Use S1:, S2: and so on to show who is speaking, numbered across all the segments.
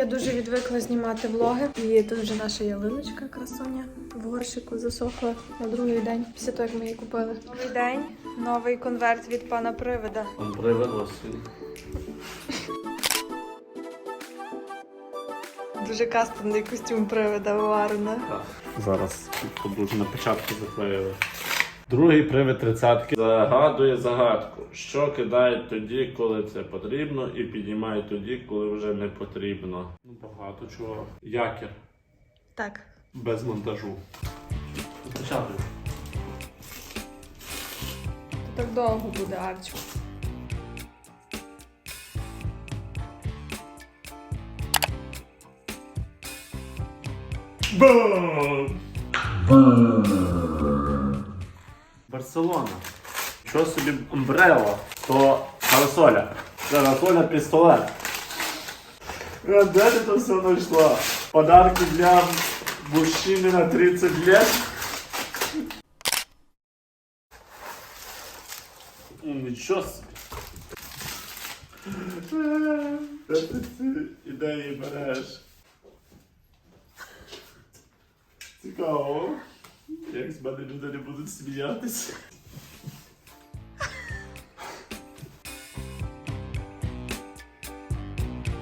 S1: Я дуже відвикла знімати влоги. І тут вже наша ялиночка красуня в горщику засохла на другий день після того, як ми її купили. Новий день, новий конверт від пана привида.
S2: Он приведло син.
S1: Дуже кастомний костюм привида Варна.
S2: Зараз подужу на початку заклеїли. Другий привид тридцятки загадує загадку, що кидають тоді, коли це потрібно, і піднімають тоді, коли вже не потрібно. Ну багато чого. Якір
S1: Так.
S2: без монтажу. Початку.
S1: Так довго буде Арчик.
S2: Бам! Барселона. Що собі Амбрело, то парасоля. Парасоля пістолет. А де ти то все знайшла? Подарки для мужчини на 30 лет. Ну, Нічого собі. Е, Де ти ці ідеї береш? Цікаво. Як з мене люди не будуть сміятися.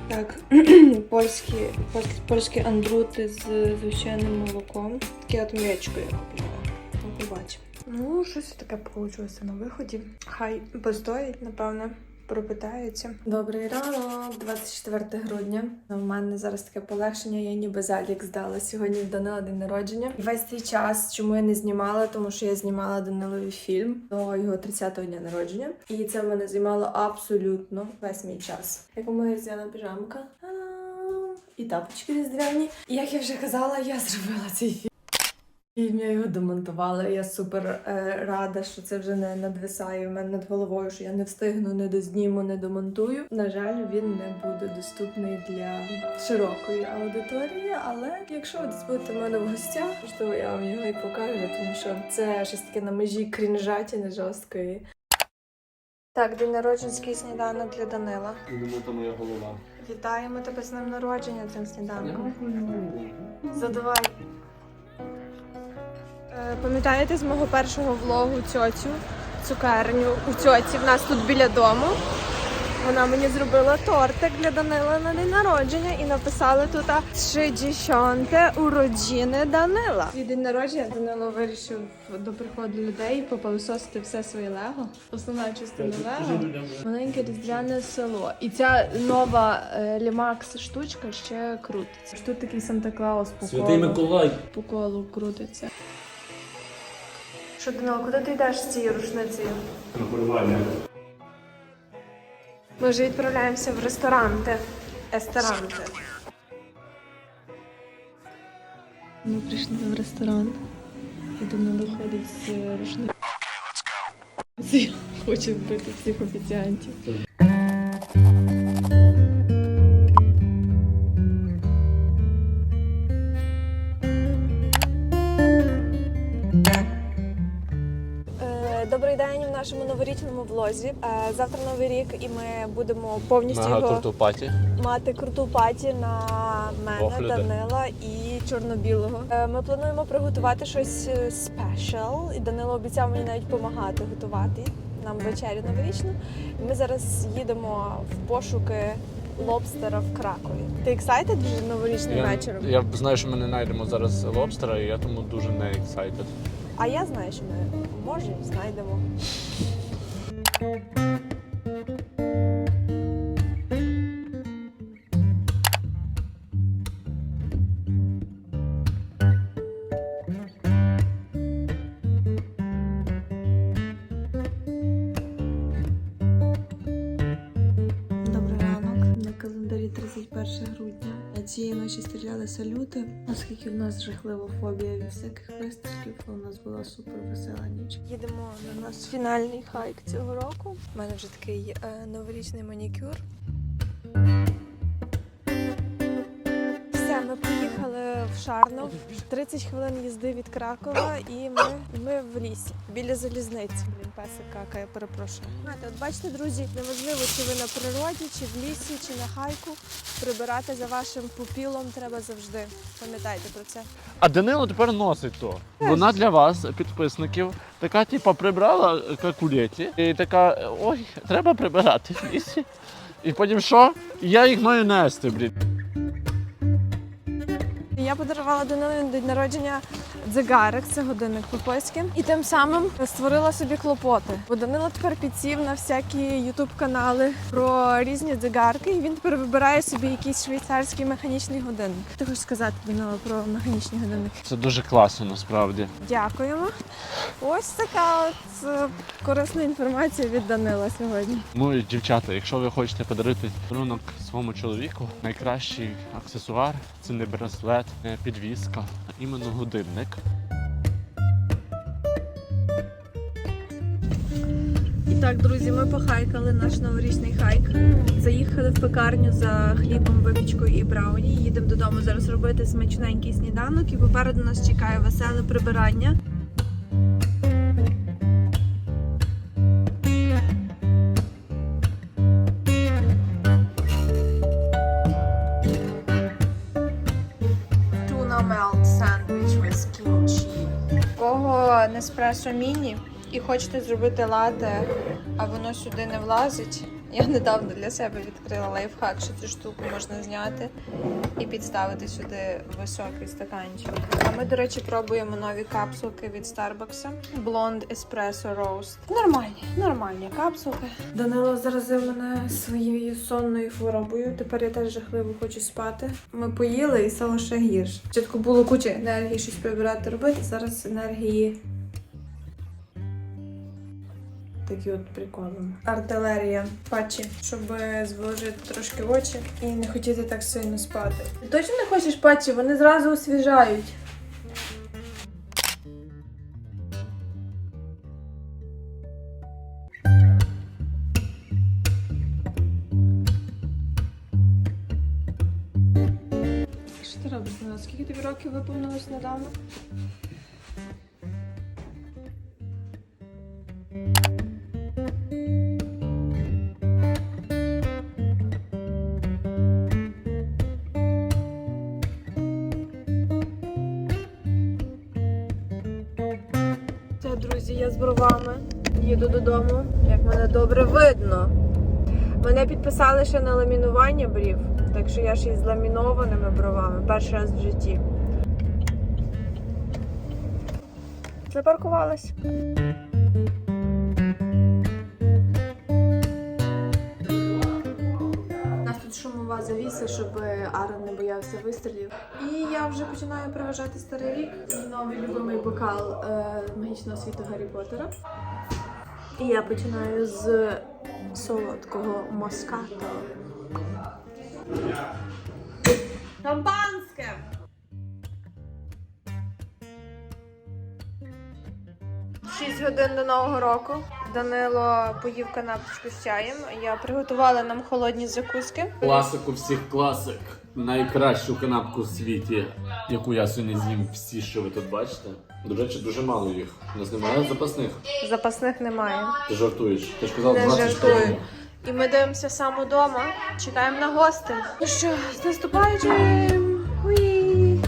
S1: Так, польські, польські, польські андрути з звичайним молоком. Таке от м'ячко я купила. Ну, побачимо. Ну, щось таке вийшло на виході. Хай постоїть, напевно. Пропитаються. Добрий ранок, 24 грудня. У мене зараз таке полегшення, я ніби залік здала. Сьогодні в Данила день народження. І весь цей час, чому я не знімала, тому що я знімала Даниловий фільм до його 30-го дня народження. І це в мене займало абсолютно весь мій час. Яку моя взяла піжамка. І тапочки різдвяні. Як я вже казала, я зробила цей фільм. Фільм я його демонтувала. Я супер е, рада, що це вже не надвисає в мене над головою, що я не встигну, не дозніму, не домонтую. На жаль, він не буде доступний для широкої аудиторії. Але якщо ви десь будете в мене в гостях, можливо, я вам його і покажу, тому що це щось таке на межі крінжатіни жорсткої. Так, день народженський сніданок для Данила.
S2: Думаю, то моя голова.
S1: Вітаємо тебе з днем народження цим сніданком. Задувай. Пам'ятаєте з мого першого влогу цьоцю, цукерню у цьоці в нас тут біля дому. Вона мені зробила тортик для Данила на день народження і написала тут «60 уроджини Данила. Свій день народження Данило вирішив до приходу людей попилососити все своє лего. Основна частина лего. Маленьке різдвяне село. І ця нова е, лімакс штучка ще крутиться. Тут такий Санта Клаус по
S2: Святий
S1: колу,
S2: Миколай.
S1: по колу крутиться. Що, Данило, куди ти йдеш з цією рушницею?
S2: На полювання.
S1: Ми вже відправляємося в ресторанти. Естеранти. Ми прийшли в ресторан. І Данило ходить з рушницею. Хоче вбити всіх офіціантів. Добрий день в нашому новорічному влозі. Е, Завтра новий рік, і ми будемо повністю
S2: Мега
S1: його
S2: круту паті.
S1: мати круту паті на мене,
S2: людей.
S1: Данила і чорно-білого. Е, Ми плануємо приготувати щось е, спешл, і Данило обіцяв мені навіть допомагати готувати нам вечерю новорічну. І ми зараз їдемо в пошуки лобстера в Кракові. Ти ексайтед вже новорічним
S3: Я,
S1: вечором?
S3: я знаю, що ми не знайдемо зараз лобстера, і я тому дуже не excited.
S1: А я знаю, що ми може знайдемо. Цієї ночі стріляли салюти, оскільки в нас жахлива фобія від всяких вистрілів, у нас була супер весела ніч. Їдемо на наш фінальний хайк цього року. У мене вже такий е, новорічний манікюр. Все, ми поїхали в Шарнов, 30 хвилин їзди від Кракова, і ми, ми в лісі біля залізниці. Песик какає, перепрошую. Знаєте, от бачите, друзі, неважливо, чи ви на природі, чи в лісі, чи на хайку. Прибирати за вашим пупілом треба завжди. Пам'ятайте про це.
S3: А Данило тепер носить то. Вона для вас, підписників, така, типа, прибрала як і така, ой, треба прибирати в лісі. І потім що? І я їх маю нести, блін.
S1: Я подарувала Данилу на день народження дзигарик, це годинник по-польськи, і тим самим створила собі клопоти. Бо Данило тепер підсів на всякі ютуб-канали про різні дзигарки, і він тепер вибирає собі якийсь швейцарський механічний годинник. Ти хочеш сказати Данило про механічні годинники?
S3: Це дуже класно насправді.
S1: Дякуємо. Ось така от е, корисна інформація від Данила сьогодні.
S3: Ну і дівчата, якщо ви хочете подарувати подарунок своєму чоловіку, найкращий аксесуар це не браслет, не підвіска, а іменно годинник.
S1: Так, друзі, ми похайкали наш новорічний хайк. Заїхали в пекарню за хлібом, випічкою і брауні. Їдемо додому зараз робити смачненький сніданок. І попереду нас чекає веселе прибирання. Tuna melt sandwich with kimchi. Кого Неспресо міні і хочете зробити лате, а воно сюди не влазить. Я недавно для себе відкрила лайфхак, що цю штуку можна зняти і підставити сюди високий стаканчик. А ми, до речі, пробуємо нові капсулки від Starbucks. Blonde Espresso Roast. Нормальні, нормальні капсулки. Данило заразив мене своєю сонною хворобою. Тепер я теж жахливо хочу спати. Ми поїли і стало ще гірше. Спочатку було куча енергії щось прибирати робити. Зараз енергії такі от приколи. Артилерія патчі, щоб зволожити трошки очі і не хотіти так сильно спати. Ти точно не хочеш патчі? Вони зразу освіжають. Що ти робиш Скільки тобі років виповнилось недавно? Друзі, я з бровами. Їду додому, як мене добре видно. Мене підписали ще на ламінування брів, так що я ще й з ламінованими бровами. Перший раз в житті. Запаркувалась. Шумова завіса, щоб Аарон не боявся вистрілів. І я вже починаю проважати старий рік. Новий любимий бокал е, магічного світу Гаррі Поттера. І я починаю з солодкого москато. Шампанське! Шість годин до нового року. Данило поїв канапочку з чаєм. Я приготувала нам холодні закуски.
S2: Класику всіх класик. Найкращу канапку в світі, яку я сьогодні з'їм всі, що ви тут бачите. До речі, дуже мало їх. У нас немає запасних.
S1: Запасних немає.
S2: Ти жартуєш. Ти ж казав
S1: Не
S2: 20
S1: жартую.
S2: штук.
S1: І ми дивимося сам удома. Чекаємо на гостей. Ну що, з наступаючим! Уї!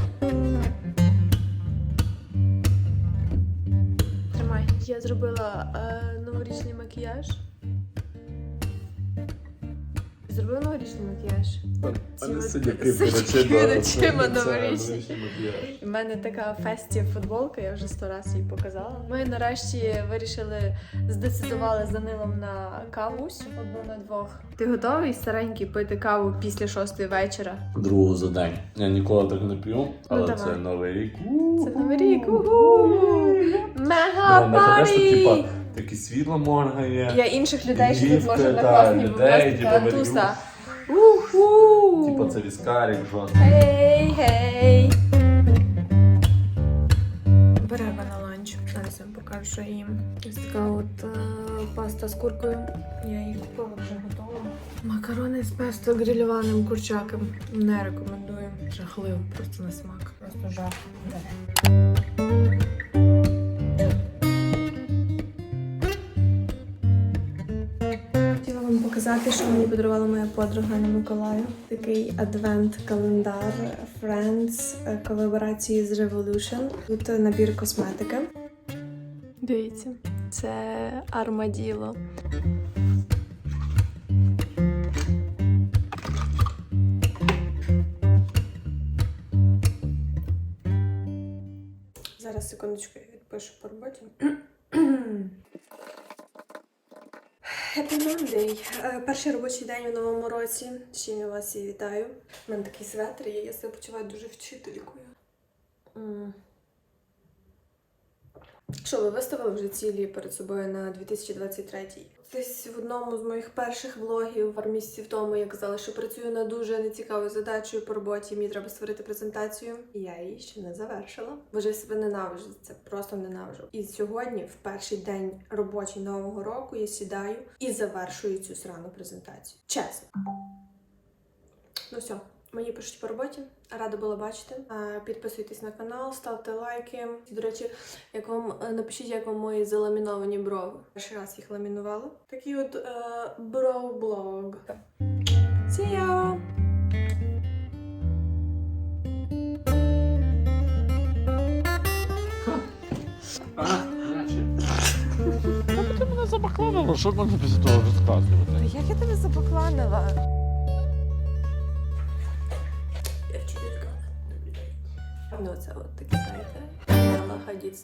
S1: Тримай. Я зробила е, новорічний макіяж. Зробив новорічний макіяж.
S2: Новорічний.
S1: У мене така фесті футболка, я вже сто разів її показала. Ми нарешті вирішили здецидували з Данилом на кавусь одну на двох. Ти готовий старенький пити каву після шостої вечора?
S2: Другу за день. Я ніколи так не п'ю, але
S1: Ну,
S2: це новий рік.
S1: Це новий рік. Уху! Мега парі!
S2: Таке світло моргає.
S1: Я інших людей ще тут можу на класні,
S2: людей, типа,
S1: туса. Уху!
S2: Типа це віскарик жорсткий.
S1: Гей, гей! Перерва на ланч. Зараз я вам покажу, що їм. Ось така от е, паста з куркою. Я її купила вже готова. Макарони з песто грильованим курчаком. Не рекомендую. Жахливо, просто на смак. Просто жах. Хотіла вам показати, що мені подарувала моя подруга на Миколаю. Такий адвент-календар Friends е, колаборації з Revolution. Тут набір косметики. Дивіться, це армаділо. Зараз секундочку я відпишу по роботі. Happy Monday! Е, Перший робочий день у новому році. Ще я вас і вітаю. У мене такий светр, і я себе почуваю дуже вчителькою. Що, ви виставили вже цілі перед собою на 2023? Десь в одному з моїх перших влогів пару місяців тому я казала, що працюю над дуже нецікавою задачею по роботі. Мені треба створити презентацію. Я її ще не завершила. Боже, себе ненавиджу. за Це просто ненавиджу. І сьогодні, в перший день робочий нового року, я сідаю і завершую цю срану презентацію. Чесно. Ну все, мені пишуть по роботі. Рада була бачити. Підписуйтесь на канал, ставте лайки. До речі, як вам е, напишіть, як вам мої заламіновані брови. Перший раз їх ламінувала. Такий от е,
S3: мене забакланило, що можна після того розказувати?
S1: Як я тебе забакланила? Я